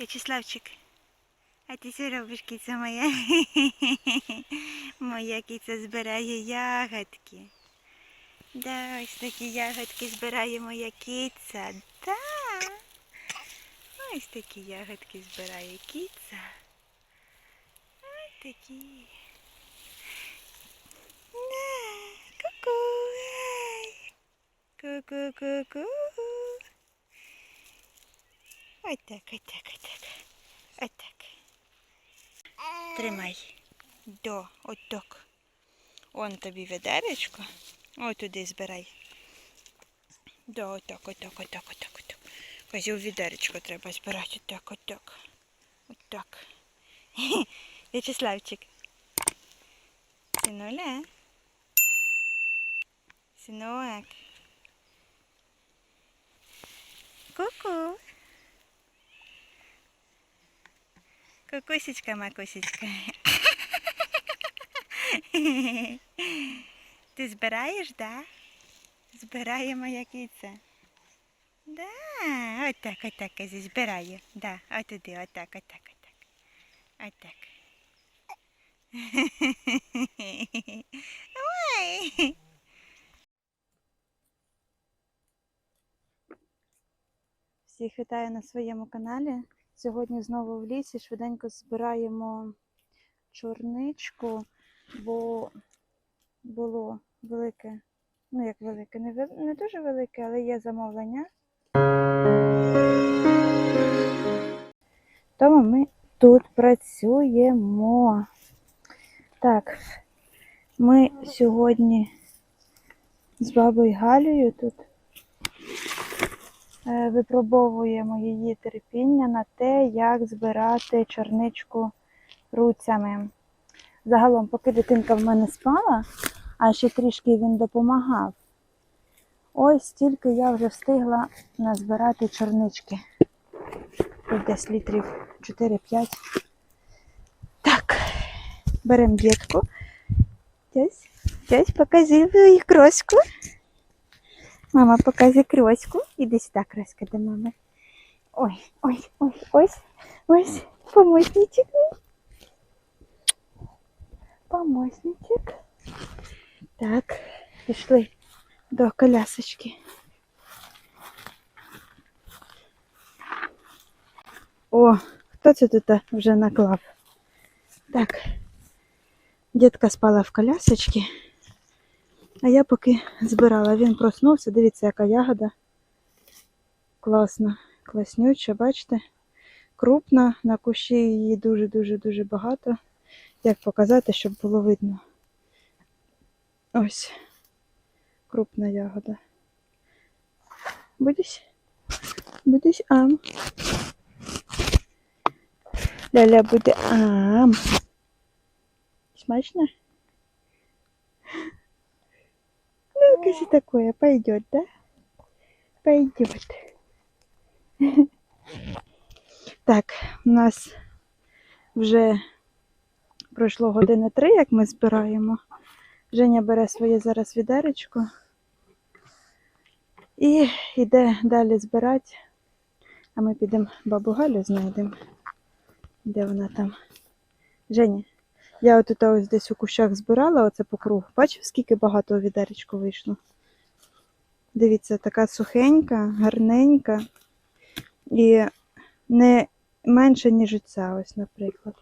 Вячеславчик, а ти що робиш, киця моя? Моя киця збирає ягодки. Да, ось такі ягодки збирає моя киця. Да. Ось такі ягодки збирає киця. Ось такі. Ку-ку. Ку-ку-ку-ку. Ось так, ось так, ось так. Ось так. Тримай. До, от так. Он тобі ведеречко. Ой, туди збирай. Да, отак, отак, отак, отак, отак. Казю, відеречко треба збирати. Отак, отак. Отак. Вячеславчик. Синуля. Синок. Ку-ку. Кукусечка, макусечка. Ти збираєш, да? Збирає моя киця. Да, отак, отак, казі, збирає. Да, отуди, отак, отак, отак. Отак. Ой. Всіх вітаю на своєму каналі. Сьогодні знову в лісі швиденько збираємо чорничку, бо було велике, ну як велике, не, не дуже велике, але є замовлення. Тому ми тут працюємо. Так, ми сьогодні з бабою Галею тут випробовуємо її терпіння на те, як збирати чорничку руцями. Загалом, поки дитинка в мене спала, а ще трішки він допомагав. Ось тільки я вже встигла назбирати чорнички. Тут десь літрів 4-5. Так, беремо дітку. Десь, десь показую їх кроську. Мама показує кроську. Іди сюди, кроська до мами. Ой, ой, ой, ось, ось, помощничек. Помощничек. Так, пішли до колясочки. О, хто це тут вже наклав? Так. Дітка спала в колясочці, а я поки збирала. Він проснувся, дивіться, яка ягода. Класна, класнюча, бачите? Крупна, на кущі її дуже-дуже-дуже багато. Як показати, щоб було видно. Ось. Крупна ягода. Будеш? Будеш ам. Ляля буде ам. Смачно? Ну, кажи такое, пойдет, да? Пойдет. Так, у нас вже пройшло години три, як ми збираємо. Женя бере своє зараз відеречко і йде далі збирати. А ми підемо бабу Галю знайдемо. Де вона там? Женя, я отут ось десь у кущах збирала оце по кругу. Бачив, скільки багато відеречко вийшло. Дивіться, така сухенька, гарненька і не менше, ніж ця, ось, наприклад.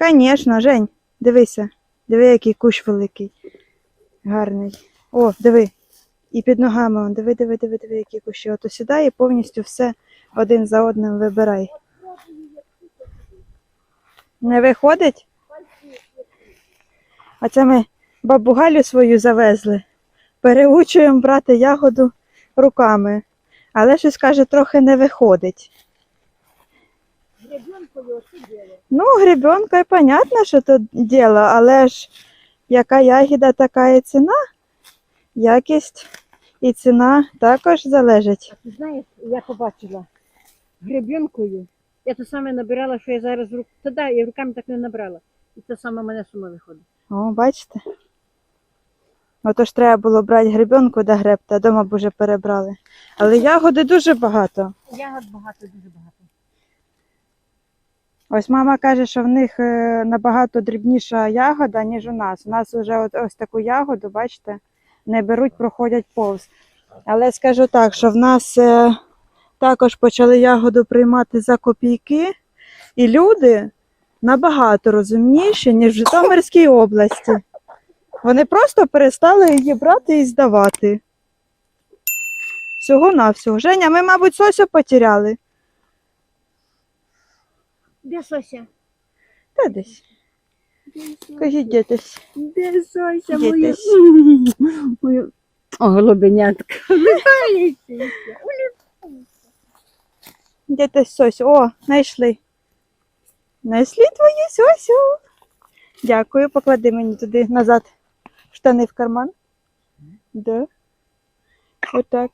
Звісно, Жень, дивися, диви, який кущ великий, гарний. О, диви. І під ногами, диви, диви, диви, диви, які кущі. Ото сідай і повністю все один за одним вибирай. Не виходить? А це ми бабу Галю свою завезли. Переучуємо брати ягоду руками. Але щось каже, трохи не виходить. Ну, гребенка і понятно, що то діло, але ж яка ягіда, така і ціна. Якість і ціна також залежить. Знаєш, я побачила гребінкою. Я те саме набирала, що я зараз рук... Та да, я руками так не набрала. І це саме мене сума виходить. О, бачите? Отож треба було брати гребенку да гребти, а дома б уже перебрали. Але ягоди дуже багато. Ягод багато, дуже багато. Ось мама каже, що в них е, набагато дрібніша ягода, ніж у нас. У нас вже от, ось таку ягоду, бачите, не беруть, проходять повз. Але скажу так, що в нас е, також почали ягоду приймати за копійки, і люди набагато розумніші, ніж в Житомирській області. Вони просто перестали її брати і здавати. Всього навсього. Женя, ми, мабуть, Сосю потеряли. Де Сося? Та десь. Кажіть, де десь. Де Сося Де моя? десь. Моя... О, голубенятка. Улітається. Де ти Сосю? О, знайшли. Знайшли твою Сосю. Дякую, поклади мені туди назад штани в карман. Да. Отак.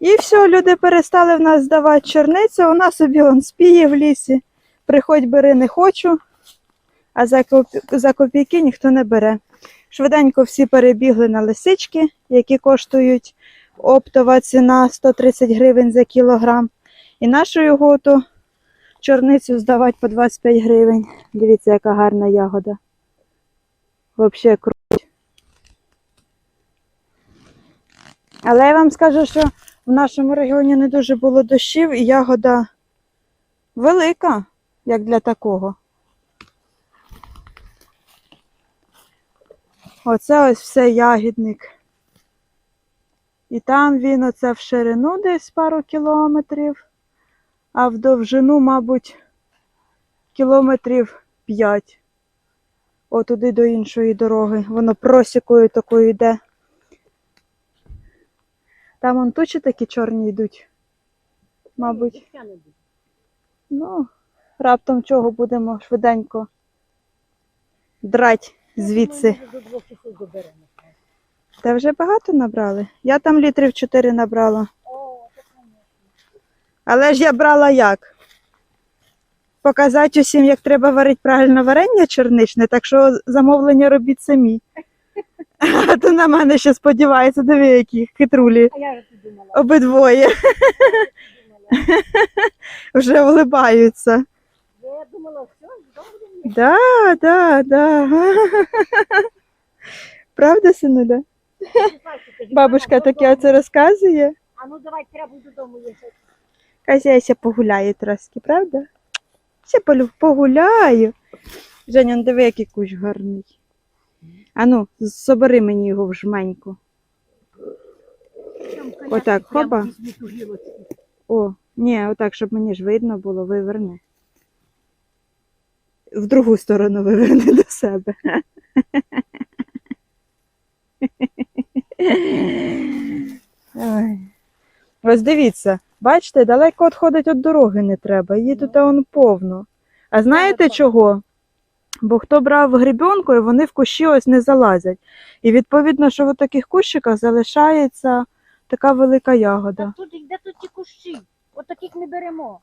І все, люди перестали в нас здавати чорницю, вона собі он спіє в лісі. Приходь, бери, не хочу, а за, коп- за копійки ніхто не бере. Швиденько всі перебігли на лисички, які коштують оптова ціна 130 гривень за кілограм. І нашу його чорницю здавати по 25 гривень. Дивіться, яка гарна ягода. Взагалі круть. Але я вам скажу, що в нашому регіоні не дуже було дощів і ягода велика, як для такого. Оце ось все ягідник. І там він оце в ширину десь пару кілометрів, а в довжину, мабуть, кілометрів 5. Отуди до іншої дороги. Воно просікою такою йде. Там вон тучі такі чорні йдуть. Мабуть. Ну, раптом чого будемо швиденько драть звідси. Та вже багато набрали. Я там літрів 4 набрала. Але ж я брала як? Показати усім, як треба варити правильно варення чорничне, так що замовлення робіть самі. А то на мене ще сподівається, диви, які хитрулі. А я вже думала. Обидвоє вже улибаються. Я думала, все, добре. Да, да, да. Правда, синуля? Бабушка таке оце розказує. А ну давай, треба додому їхати. Казяйся погуляє трошки, правда? Полю- погуляю. Женя, ну диви, який кущ гарний. Ану, собери мені його в жменьку. Отак, хоба. гілочку. О, ні, отак, щоб мені ж видно було, виверни. В другу сторону виверни до себе. Ой. Ось дивіться, бачите, далеко відходить від дороги не треба, її тут он повно. А знаєте чого? Бо хто брав гребінкою, вони в кущі ось не залазять. І відповідно, що в таких кущиках залишається така велика ягода. Тут, де тут ті кущі? От таких не беремо.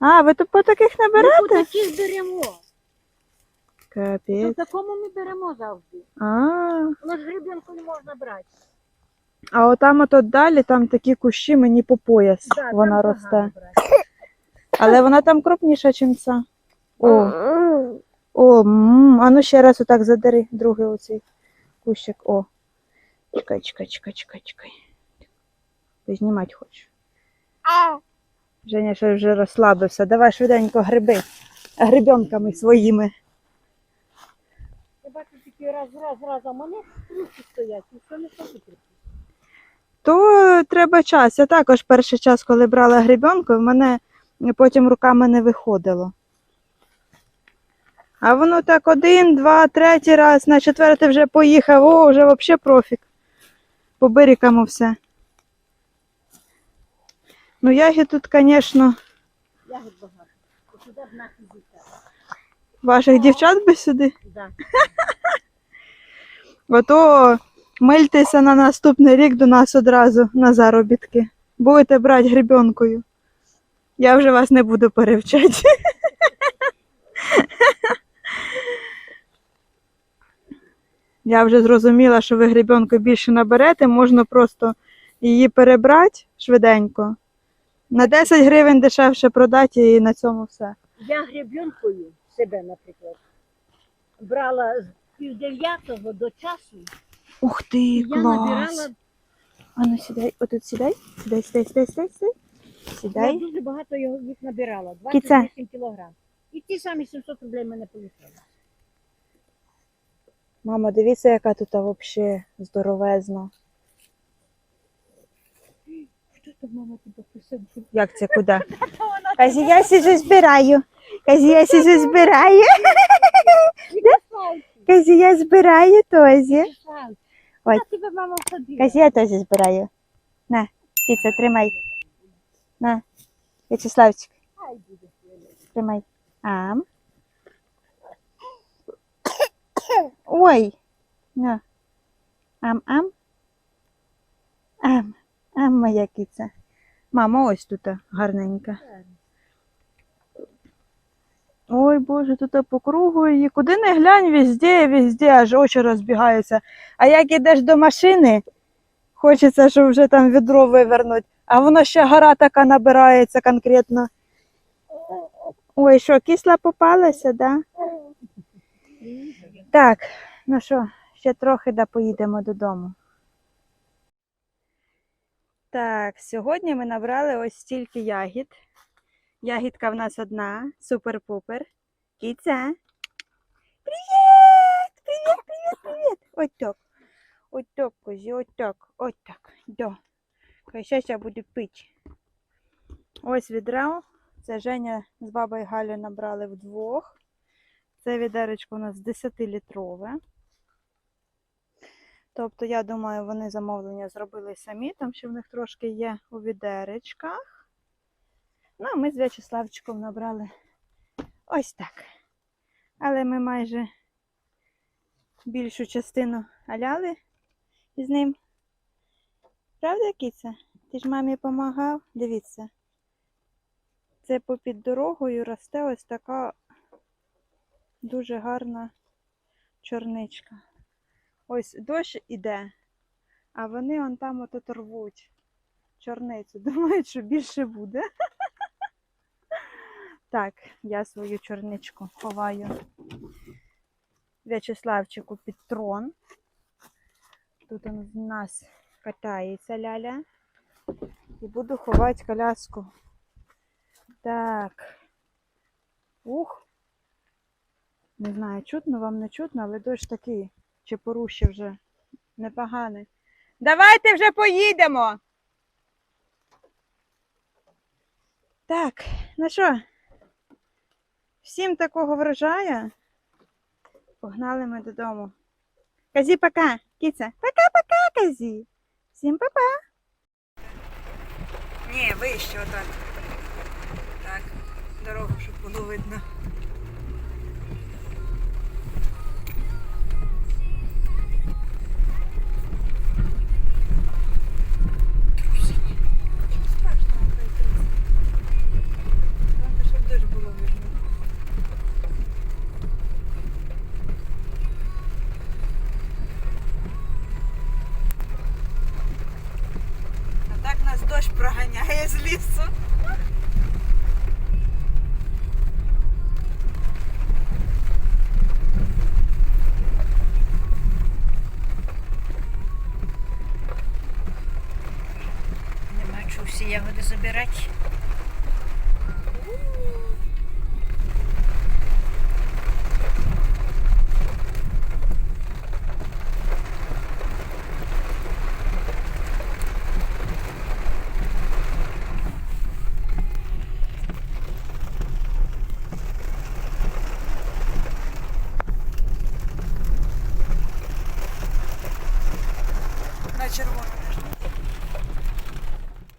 А, ви тут по таких не Ми берете? по таких беремо. То в такому ми беремо завжди. А, Воно ж грибінку не можна брати. А отам ото далі, там такі кущі мені по пояс Да, вона росте. Але вона там крупніша, ніж ця. О, о, м, а ну ще раз отак задери другий оцей кущик. О. Чекай, чекай, чекай, чекай, чекай. Знімати хочу. Женя ще вже розслабився. Давай швиденько гриби. Грибенками своїми. Я бачу тільки раз, раз, раз, а мене руки стоять, що не хочуть. То треба час. Я також перший час, коли брала гребенку, в мене потім руками не виходило. А воно так один, два, третій раз, на четвертий вже поїхав, о, вже взагалі профік. По берікам все. Ну, ягід тут, звісно, Ягод багато. Сюди б нахід зійти. ваших дівчат би сюди. Да. Ото мильтеся на наступний рік до нас одразу на заробітки. Будете брати гребенкою. Я вже вас не буду перевчати. Я вже зрозуміла, що ви гребенку більше наберете, можна просто її перебрати швиденько. На 10 гривень дешевше продати і на цьому все. Я гребінкою себе, наприклад, брала з півдев'ятого до часу. Ух ти, і Я набирала А ну сідай, отут сідай. Сідай, сідай, сідай, сідай, сідай. Я Сідай. дуже багато його їх набирала. Кіця. 28 кілограм. І ті самі 700 рублей мене полишали. Мама, дивіться, яка тут взагалі здоровезна. Що там мама тебе посадила? Як це куди? Казі, я сіжу збираю. Казі, я сіжу збираю. Казі, я збираю тозі. Ой. Я тебе мама. Казі, я теж збираю. На, кіця, тримай. На, Вячеславчик, тримай. Ам. Ой. На. Ам, ам. Ам. Ам, моя кіця. Мама, ось тут гарненька. Ой, Боже, тут по кругу її. Куди не глянь, везде, везде, аж очі розбігаються. А як ідеш до машини, хочеться, щоб вже там відро вивернуть. А воно ще гора така набирається конкретно. Ой, що, кисла попалася, да? Так, ну що, ще трохи да поїдемо додому. Так, сьогодні ми набрали ось стільки ягід. Ягідка в нас одна, супер-пупер. Кіця. Привіт! Привіт, привіт, привіт! Ось так. Ось так, козі, ось так, ось так. Да. Зараз я буду пити. Ось відро. Це Женя з бабою Галю набрали вдвох. Це відеречко у нас 10-літрове. Тобто, я думаю, вони замовлення зробили самі, там ще в них трошки є у відеречках. Ну, а ми з В'ячеславчиком набрали ось так. Але ми майже більшу частину аляли з ним. Правда, кіця? Ти ж мамі допомагав? Дивіться. Це попід дорогою росте ось така дуже гарна чорничка. Ось дощ іде, а вони он там отут рвуть чорницю. Думають, що більше буде. Так, я свою чорничку ховаю В'ячеславчику під трон. Тут он в нас катається ляля. І буду ховати коляску. Так. Ух. Не знаю, чутно вам не чутно, але дощ такий чепорущий вже непоганий. Давайте вже поїдемо. Так, ну що, всім такого врожаю. Погнали ми додому. Казі пока, кіця. Пока-пока, казі. Всім па-па. Ні, вище отак. Так, дорогу, щоб було видно. Щоб дощ було видно. А так нас дощ проганяє з лісу.